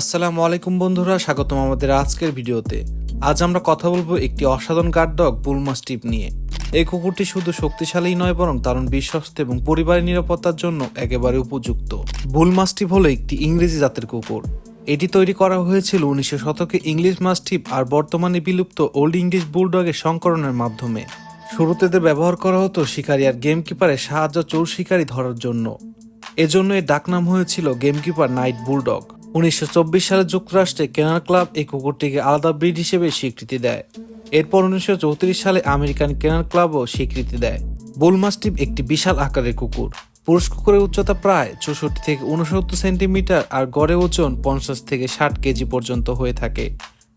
আসসালামু আলাইকুম বন্ধুরা, স্বাগতম আমাদের আজকের ভিডিওতে। আজ আমরা কথা বলব একটি অসাধারণ গার্ড ডগ বুলমাস্টিপ নিয়ে। এই কুকুরটি শুধু শক্তিশালী নয়, বরং দারুণ বিশ্বস্ত এবং পরিবারের নিরাপত্তার জন্য একেবারে উপযুক্ত। বুলমাস্টিপ হলো একটি ইংরেজি জাতের কুকুর। এটি তৈরি করা হয়েছিল উনিশশো শতকে ইংলিশ মাস্টিপ আর বর্তমানে বিলুপ্ত ওল্ড ইংলিশ বুলডগের সংকরণের মাধ্যমে। শুরুতে এদের ব্যবহার করা হতো শিকারী আর গেম কিপারের সাহায্য চোর শিকারী ধরার জন্য। এজন্য এর ডাকনাম হয়েছিল গেমকিপার নাইট বুলডগ। উনিশশো চব্বিশ সালে যুক্তরাষ্ট্রে কেনার ক্লাব এই কুকুরটিকে আলাদা ব্রিড হিসেবে স্বীকৃতি দেয়। এরপর উনিশশো চৌত্রিশ সালে আমেরিকান কেনার ক্লাবও স্বীকৃতি দেয়। বুলমাস্টিপ একটি বিশাল আকারের কুকুর। পুরুষ কুকুরের উচ্চতা প্রায় চৌষট্টি থেকে উনসত্তর সেন্টিমিটার আর গড়ে ওজন পঞ্চাশ থেকে ষাট কেজি পর্যন্ত হয়ে থাকে।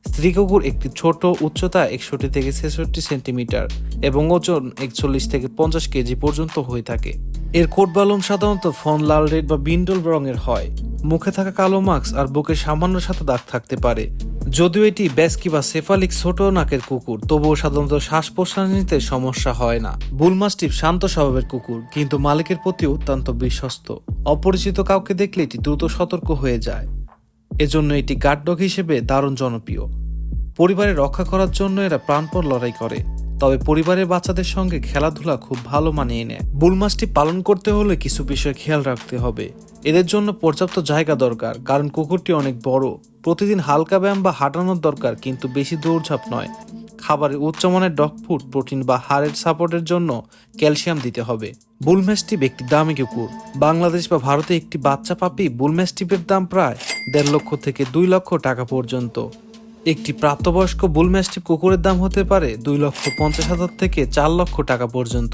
স্ত্রী কুকুর একটি ছোট, উচ্চতা একষট্টি থেকে ছেষট্টি সেন্টিমিটার এবং ওজন একচল্লিশ থেকে পঞ্চাশ কেজি পর্যন্ত হয়ে থাকে। এর কোট বালুম সাধারণত ফন লাল, রেড বা বিন্ডল রঙের হয়। মুখে থাকা কালো মাস্ক আর বুকে সামান্য সাথে দাগ থাকতে পারে। যদিও এটি ব্যাস্কি বা সেফালিক ছোট নাকের কুকুর, তবুও সাধারণত শ্বাস প্রশ্বাস নিতে সমস্যা হয় না। বুলমাস্টিপ শান্ত স্বভাবের কুকুর, কিন্তু মালিকের প্রতি অত্যন্ত বিশ্বস্ত। অপরিচিত কাউকে দেখলে এটি দ্রুত সতর্ক হয়ে যায়। এজন্য এটি গার্ড ডগ হিসেবে দারুণ জনপ্রিয়। পরিবারে রক্ষা করার জন্য এরা প্রাণপণ লড়াই করে, তবে পরিবারের বাচ্চাদের সঙ্গে খেলাধুলা খুব ভালো মানিয়ে নেয়। বুলমাসটি পালন করতে হলে কিছু বিষয় খেয়াল রাখতে হবে। এদের জন্য পর্যাপ্ত জায়গা দরকার, কারণ কুকুরটি অনেক বড়। প্রতিদিন হালকা ব্যায়াম বা হাঁটানোর দরকার, কিন্তু বেশি দৌড়ঝাঁপ নয়। খাবারের উচ্চমানের ডগ ফুড, প্রোটিন বা হাড়ের সাপোর্টের জন্য ক্যালসিয়াম দিতে হবে। বুলম্যাস্টিপ একটি দামি কুকুর। বাংলাদেশ বা ভারতে একটি বাচ্চা পাপি বুলম্যাস্টিপের দাম প্রায় দেড় লক্ষ থেকে দুই লক্ষ টাকা পর্যন্ত। একটি প্রাপ্তবয়স্ক বুলম্যাস্টিপ কুকুরের দাম হতে পারে দুই লক্ষ পঞ্চাশ হাজার থেকে চার লক্ষ টাকা পর্যন্ত।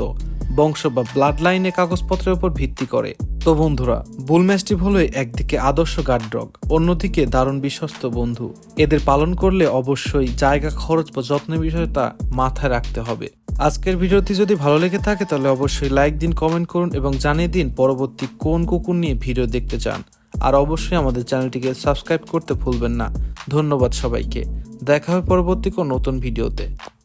বংশ বা ব্লাড লাইনে কাগজপত্রের উপর ভিত্তি করে। তো বন্ধুরা বুলম্যাস্টিপ হলো একদিকে আদর্শ গার্ড ডগ অন্যদিকে দারুণ বিশ্বস্ত বন্ধু। এদের পালন করলে অবশ্যই জায়গা, খরচ বা যত্নের বিষয়টা মাথায় রাখতে হবে। আজকের ভিডিওটি যদি ভালো লেগে থাকে, তাহলে অবশ্যই লাইক দিন, কমেন্ট করুন এবং জানিয়ে দিন পরবর্তী কোন কুকুর নিয়ে ভিডিও দেখতে চান। আর অবশ্যই আমাদের চ্যানেলটিকে সাবস্ক্রাইব করতে ভুলবেন না। ধন্যবাদ সবাইকে। দেখা হবে পরবর্তী কোন নতুন ভিডিওতে।